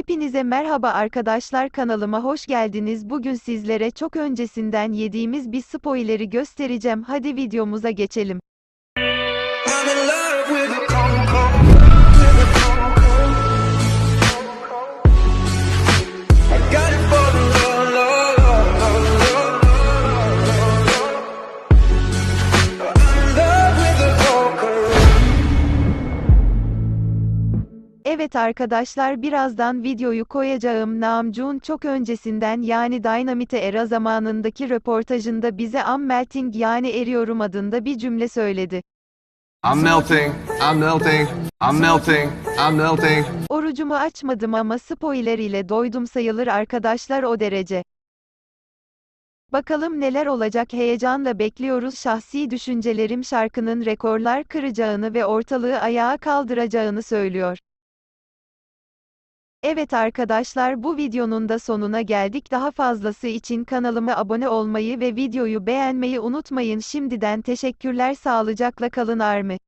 Hepinize merhaba arkadaşlar kanalıma hoş geldiniz. Bugün sizlere çok öncesinden yediğimiz bir spoiler'i göstereceğim. Hadi videomuza geçelim. Evet arkadaşlar birazdan videoyu koyacağım. Namjoon çok öncesinden yani Dynamite Era zamanındaki röportajında bize I'm melting yani eriyorum adında bir cümle söyledi. I'm melting, I'm melting, I'm melting, I'm melting. Orucumu açmadım ama spoiler ile doydum sayılır arkadaşlar o derece. Bakalım neler olacak heyecanla bekliyoruz şahsi düşüncelerim şarkının rekorlar kıracağını ve ortalığı ayağa kaldıracağını söylüyor. Evet arkadaşlar bu videonun da sonuna geldik. Daha fazlası için kanalıma abone olmayı ve videoyu beğenmeyi unutmayın. Şimdiden teşekkürler sağlıcakla kalın Army.